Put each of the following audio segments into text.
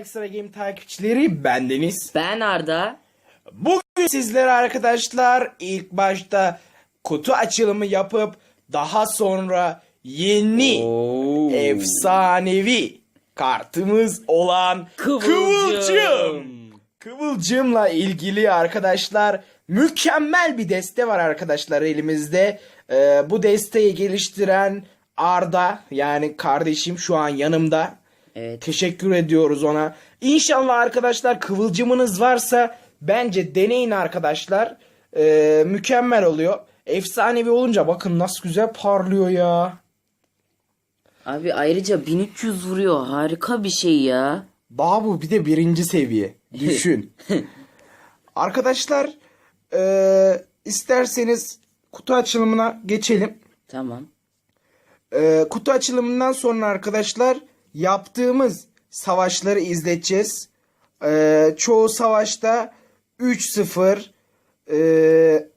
Ekstra Game takipçileri bendeniz. Ben Arda. Bugün sizlere arkadaşlar ilk başta kutu açılımı yapıp daha sonra yeni Oo. efsanevi kartımız olan Kıvılcım. Kıvılcım. Kıvılcımla ilgili arkadaşlar mükemmel bir deste var arkadaşlar elimizde. Ee, bu desteği geliştiren Arda yani kardeşim şu an yanımda. Evet. Teşekkür ediyoruz ona. İnşallah arkadaşlar kıvılcımınız varsa bence deneyin arkadaşlar. Ee, mükemmel oluyor. Efsanevi olunca bakın nasıl güzel parlıyor ya. Abi ayrıca 1300 vuruyor. Harika bir şey ya. Daha bu bir de birinci seviye. Düşün. arkadaşlar ee, isterseniz kutu açılımına geçelim. Tamam. Ee, kutu açılımından sonra arkadaşlar yaptığımız savaşları izleteceğiz. Ee, çoğu savaşta 3-0, ee,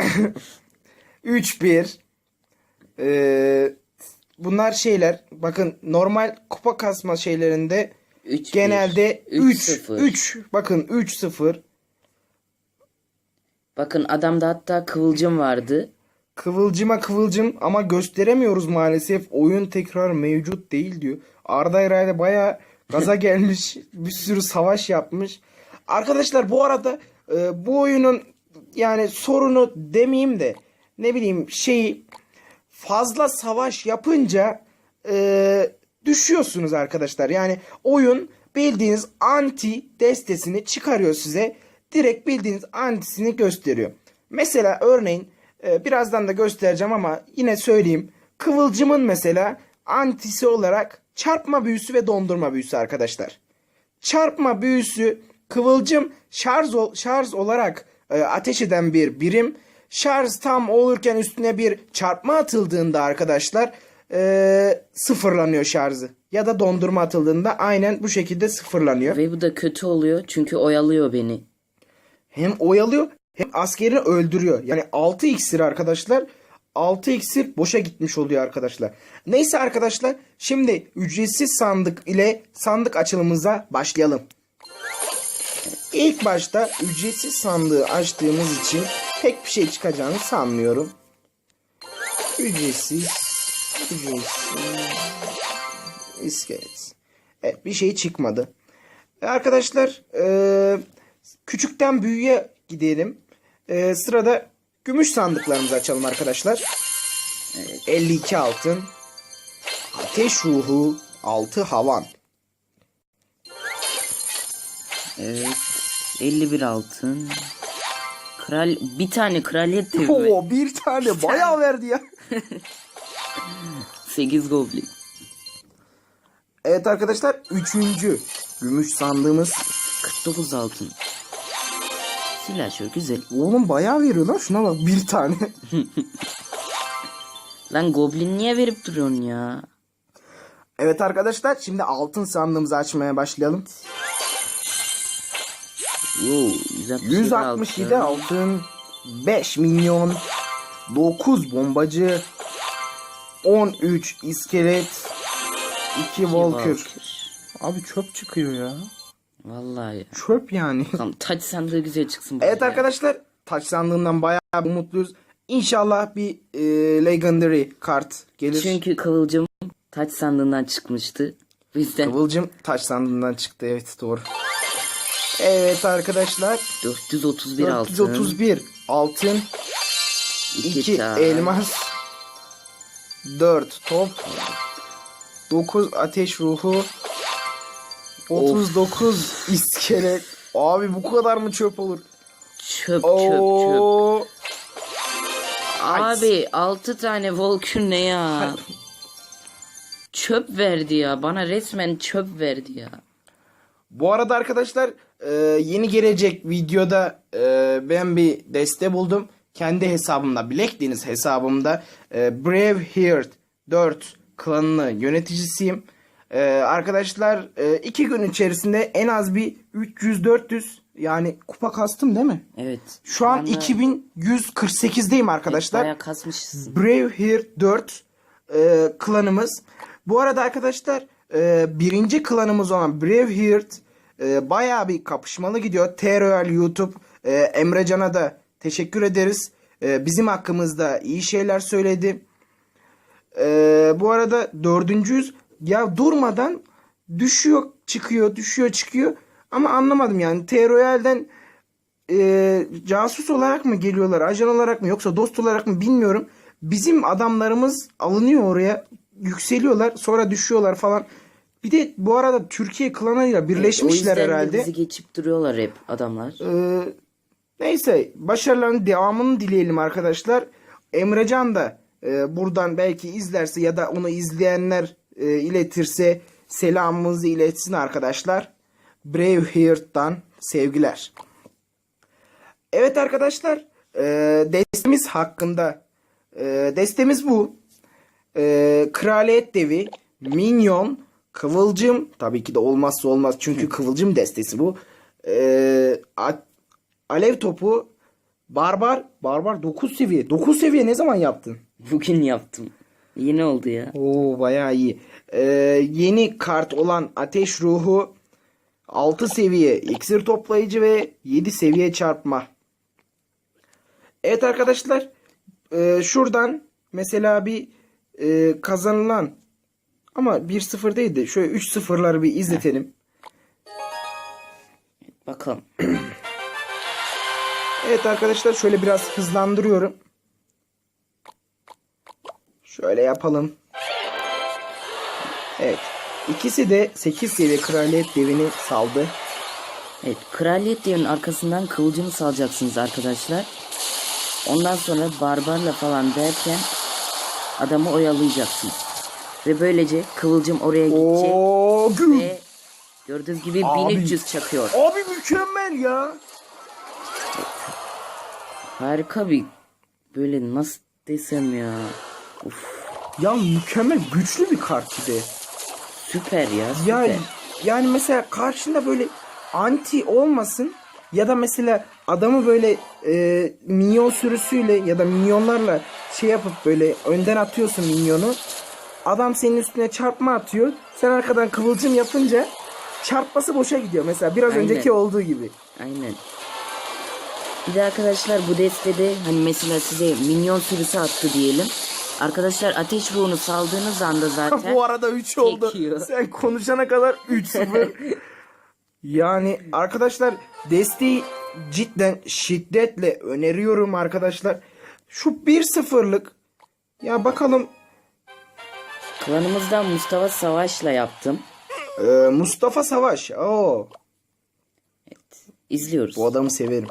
3-1. Ee, bunlar şeyler. Bakın normal kupa kasma şeylerinde 3 genelde 3 3-0. 3 bakın 3-0. Bakın adamda hatta kıvılcım vardı. Kıvılcıma kıvılcım ama gösteremiyoruz maalesef. Oyun tekrar mevcut değil diyor. Arda herhalde baya gaza gelmiş. bir sürü savaş yapmış. Arkadaşlar bu arada e, bu oyunun yani sorunu demeyeyim de ne bileyim şeyi fazla savaş yapınca e, düşüyorsunuz arkadaşlar. Yani oyun bildiğiniz anti destesini çıkarıyor size. Direkt bildiğiniz antisini gösteriyor. Mesela örneğin e, birazdan da göstereceğim ama yine söyleyeyim. Kıvılcımın mesela antisi olarak çarpma büyüsü ve dondurma büyüsü arkadaşlar. Çarpma büyüsü kıvılcım şarj, ol- şarj olarak e, ateş eden bir birim. Şarj tam olurken üstüne bir çarpma atıldığında arkadaşlar e, sıfırlanıyor şarjı. Ya da dondurma atıldığında aynen bu şekilde sıfırlanıyor. Ve bu da kötü oluyor çünkü oyalıyor beni. Hem oyalıyor hem askerini öldürüyor. Yani 6 iksir arkadaşlar. 6 iksir boşa gitmiş oluyor arkadaşlar. Neyse arkadaşlar şimdi ücretsiz sandık ile sandık açılımımıza başlayalım. İlk başta ücretsiz sandığı açtığımız için pek bir şey çıkacağını sanmıyorum. Ücretsiz, ücretsiz, iskelet. Evet bir şey çıkmadı. Arkadaşlar e, küçükten büyüğe gidelim. E, sırada gümüş sandıklarımızı açalım arkadaşlar. 52 altın. Ateş ruhu 6 havan. Evet. 51 altın. Kral bir tane kraliyet devi. Oo bir tane bayağı verdi ya. 8 goblin. Evet arkadaşlar üçüncü gümüş sandığımız. 49 altın. Silahşör güzel. Oğlum bayağı veriyor lan şuna bak bir tane. Lan goblin niye verip duruyorsun ya? Evet arkadaşlar şimdi altın sandığımızı açmaya başlayalım. Wow, 167, 167 altın. altın, 5 milyon, 9 bombacı, 13 iskelet, 2 Walker. Walker. Abi çöp çıkıyor ya. Vallahi. Çöp yani. Bakalım taç sandığı güzel çıksın. evet ya. arkadaşlar taş sandığından bayağı mutluyuz. İnşallah bir e, legendary kart gelir. Çünkü kıvılcım taç sandığından çıkmıştı. O yüzden Kıvılcım taş sandığından çıktı evet doğru. Evet arkadaşlar 431 altın. 431 altın, 2 2 taş. elmas, 4 top, 9 ateş ruhu, 39 iskelet. Abi bu kadar mı çöp olur? Çöp çöp çöp. Oo. Abi 6 tane Volkür ne ya? çöp verdi ya. Bana resmen çöp verdi ya. Bu arada arkadaşlar e, yeni gelecek videoda e, ben bir deste buldum. Kendi hesabımda Black Deniz hesabımda e, Brave Heart 4 klanının yöneticisiyim. E, arkadaşlar e, iki gün içerisinde en az bir 300-400 yani kupa kastım değil mi? Evet. Şu an Ben de 2148'deyim arkadaşlar. Bayağı kasmışsın. Brave Heart 4 e, klanımız. Bu arada arkadaşlar e, birinci klanımız olan Brave Heart e, bayağı bir kapışmalı gidiyor. T-Royal YouTube e, Emrecan'a da teşekkür ederiz. E, bizim hakkımızda iyi şeyler söyledi. E, bu arada dördüncüyüz. Ya durmadan düşüyor çıkıyor düşüyor çıkıyor. Ama anlamadım yani T-Royal'den e, casus olarak mı geliyorlar, ajan olarak mı yoksa dost olarak mı bilmiyorum. Bizim adamlarımız alınıyor oraya, yükseliyorlar, sonra düşüyorlar falan. Bir de bu arada Türkiye klanıyla birleşmişler o yüzden de herhalde. bizi geçip duruyorlar hep adamlar. Ee, neyse başarılarının devamını dileyelim arkadaşlar. Emrecan da e, buradan belki izlerse ya da onu izleyenler e, iletirse selamımızı iletsin arkadaşlar. Braveheart'tan sevgiler. Evet arkadaşlar e, destemiz hakkında e, destemiz bu. E, Kraliyet Devi, Minyon, Kıvılcım tabii ki de olmazsa olmaz çünkü Kıvılcım destesi bu. E, Alev Topu, Barbar, Barbar 9 seviye. 9 seviye ne zaman yaptın? Bugün yaptım. Yine oldu ya. Oo bayağı iyi. E, yeni kart olan Ateş Ruhu 6 seviye iksir toplayıcı ve 7 seviye çarpma. Evet arkadaşlar e, şuradan mesela bir e, kazanılan ama 1-0 değil de şöyle 3-0'ları bir izletelim. Bakalım. Evet arkadaşlar şöyle biraz hızlandırıyorum. Şöyle yapalım. Evet. İkisi de 8 seviye kraliyet devini saldı. Evet, kraliyet devinin arkasından kılıcını salacaksınız arkadaşlar. Ondan sonra barbarla falan derken adamı oyalayacaksınız. Ve böylece kıvılcım oraya gidecek Oo, ve gördüğünüz gibi Abi. 1300 çakıyor. Abi mükemmel ya. Harika bir böyle nasıl desem ya. Uf, Ya mükemmel güçlü bir kart bir de. süper ya süper. Ya yani mesela karşında böyle anti olmasın ya da mesela adamı böyle e, minyon sürüsüyle ya da minyonlarla şey yapıp böyle önden atıyorsun minyonu. Adam senin üstüne çarpma atıyor. Sen arkadan kıvılcım yapınca çarpması boşa gidiyor. Mesela biraz Aynen. önceki olduğu gibi. Aynen. Bir de arkadaşlar bu destede hani mesela size minyon sürüsü attı diyelim. Arkadaşlar ateş ruhunu saldığınız anda zaten Bu arada 3 oldu. Çekiyor. Sen konuşana kadar 3-0. yani arkadaşlar desteği cidden şiddetle öneriyorum arkadaşlar. Şu 1-0'lık ya bakalım klanımızdan Mustafa Savaş'la yaptım. Ee, Mustafa Savaş. Oo, İzliyoruz. bu adamı severim.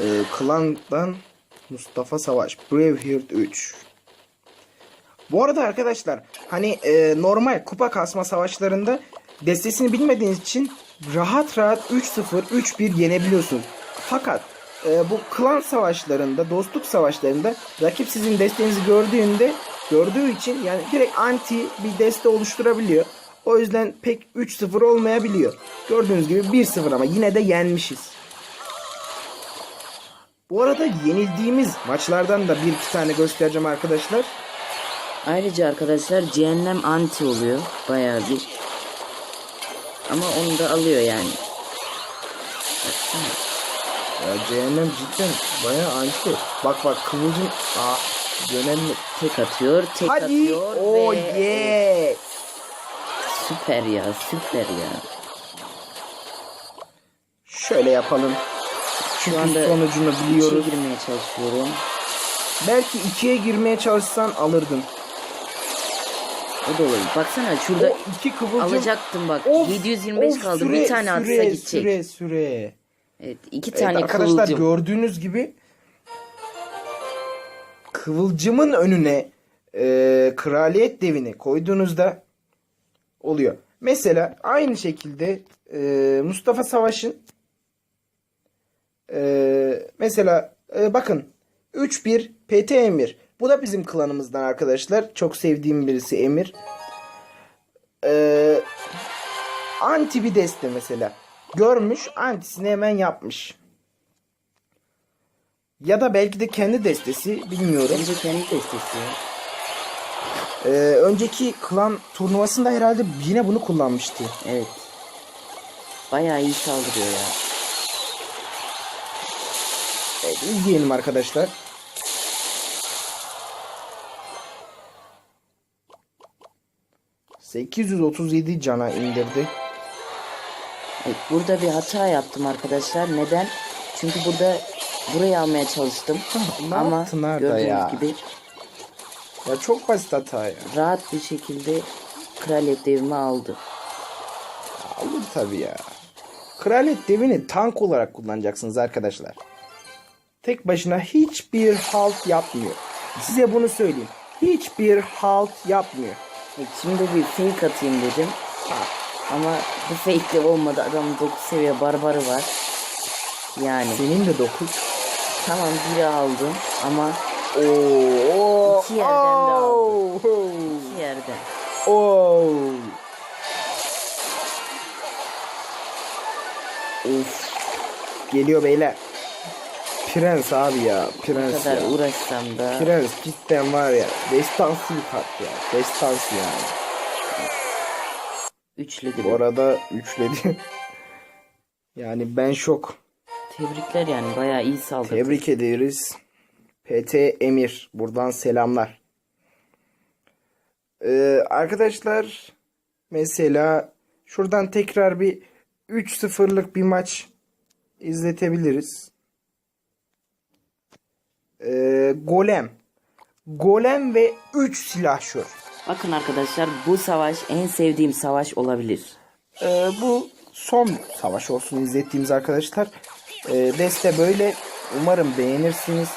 Ee, Klan'dan Mustafa Savaş. Braveheart 3. Bu arada arkadaşlar hani e, normal kupa kasma savaşlarında destesini bilmediğiniz için rahat rahat 3-0 3-1 yenebiliyorsunuz. Fakat e, bu klan savaşlarında, dostluk savaşlarında rakip sizin desteğinizi gördüğünde gördüğü için yani direkt anti bir deste oluşturabiliyor. O yüzden pek 3-0 olmayabiliyor. Gördüğünüz gibi 1-0 ama yine de yenmişiz. Bu arada yenildiğimiz maçlardan da bir iki tane göstereceğim arkadaşlar. Ayrıca arkadaşlar cehennem anti oluyor. Bayağı bir. Ama onu da alıyor yani. Baksana. Ya cehennem cidden bayağı anti. Bak bak kıvılcım. Aa, önemli. Tek atıyor, tek Hadi. atıyor Oh ve yeah. süper ya, süper ya. Şöyle yapalım. Çünkü anda sonucunu biliyoruz. girmeye çalışıyorum. Belki ikiye girmeye çalışsan alırdın. O da olur. Baksana şurada O iki kıvılcım. alacaktım bak. Of, 725 of, kaldı. süre, bir tane atsa süre, gidecek. Süre süre. Evet, iki Evet, tane arkadaşlar kıvılcım. gördüğünüz gibi kıvılcımın önüne e, kraliyet devini koyduğunuzda oluyor. Mesela aynı şekilde e, Mustafa Savaş'ın e, mesela e, bakın 3-1 PT Emir. Bu da bizim klanımızdan arkadaşlar. Çok sevdiğim birisi Emir. E, anti bir deste mesela. Görmüş antisini hemen yapmış. Ya da belki de kendi destesi bilmiyorum. Bence kendi destesi. Ee, önceki klan turnuvasında herhalde yine bunu kullanmıştı. Evet. Bayağı iyi saldırıyor ya. Evet, izleyelim arkadaşlar. ...837 cana indirdi. Evet, burada bir hata yaptım arkadaşlar. Neden? Çünkü burada burayı almaya çalıştım. Ne Ama gördüğünüz ya? gibi Ya çok basit hata ya. rahat bir şekilde kraliyet devrimi aldı. Alır tabii ya. Kraliyet devini tank olarak kullanacaksınız arkadaşlar. Tek başına hiçbir halt yapmıyor. Size bunu söyleyeyim. Hiçbir halt yapmıyor. Evet, şimdi bir fake atayım dedim. Ama bu fake de olmadı. Adamın 9 seviye barbarı var. Yani Senin de 9. tamam biri aldım ama Oo, İki yerden de aldı. Oo, bir yerden. oo. Of Geliyor beyler. Prens abi ya. ne Prens kadar ya. uğraşsam da Prens cidden var ya. Destansı bir kart ya. Destansı yani. üçledi. Bu arada üçledi. yani ben şok. Tebrikler yani bayağı iyi saldırdı. Tebrik ederiz. PT Emir. Buradan selamlar. Ee, arkadaşlar mesela şuradan tekrar bir 3-0'lık bir maç izletebiliriz. Ee, golem. Golem ve 3 silahşör. Bakın arkadaşlar bu savaş en sevdiğim savaş olabilir. Ee, bu son savaş olsun izlettiğimiz arkadaşlar. Ee, deste böyle. Umarım beğenirsiniz.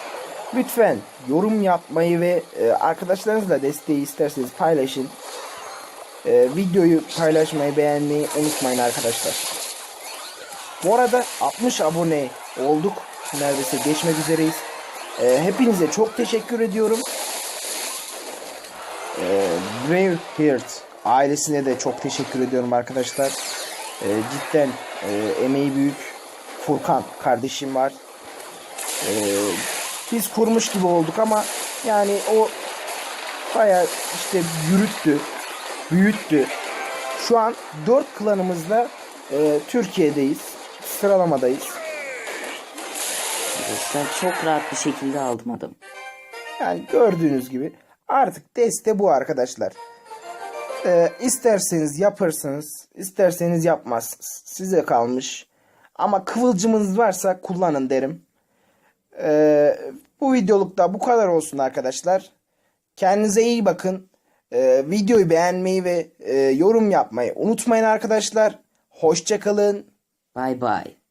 Lütfen yorum yapmayı ve e, arkadaşlarınızla desteği isterseniz paylaşın. Ee, videoyu paylaşmayı, beğenmeyi unutmayın arkadaşlar. Bu arada 60 abone olduk. Neredeyse geçmek üzereyiz. Ee, hepinize çok teşekkür ediyorum. Ee, Braveheart ailesine de çok teşekkür ediyorum arkadaşlar. Ee, cidden e, emeği büyük. Furkan kardeşim var. Ee, biz kurmuş gibi olduk ama yani o baya işte yürüttü, büyüttü. Şu an 4 klanımızla e, Türkiye'deyiz. Sıralamadayız. Arkadaşlar çok rahat bir şekilde aldım adamı. Yani gördüğünüz gibi artık deste bu arkadaşlar. Ee, isterseniz yaparsınız, isterseniz yapmazsınız. Size kalmış. Ama kıvılcımınız varsa kullanın derim. Ee, bu videoluk da bu kadar olsun arkadaşlar. Kendinize iyi bakın. Ee, videoyu beğenmeyi ve e, yorum yapmayı unutmayın arkadaşlar. Hoşçakalın. Bay bay.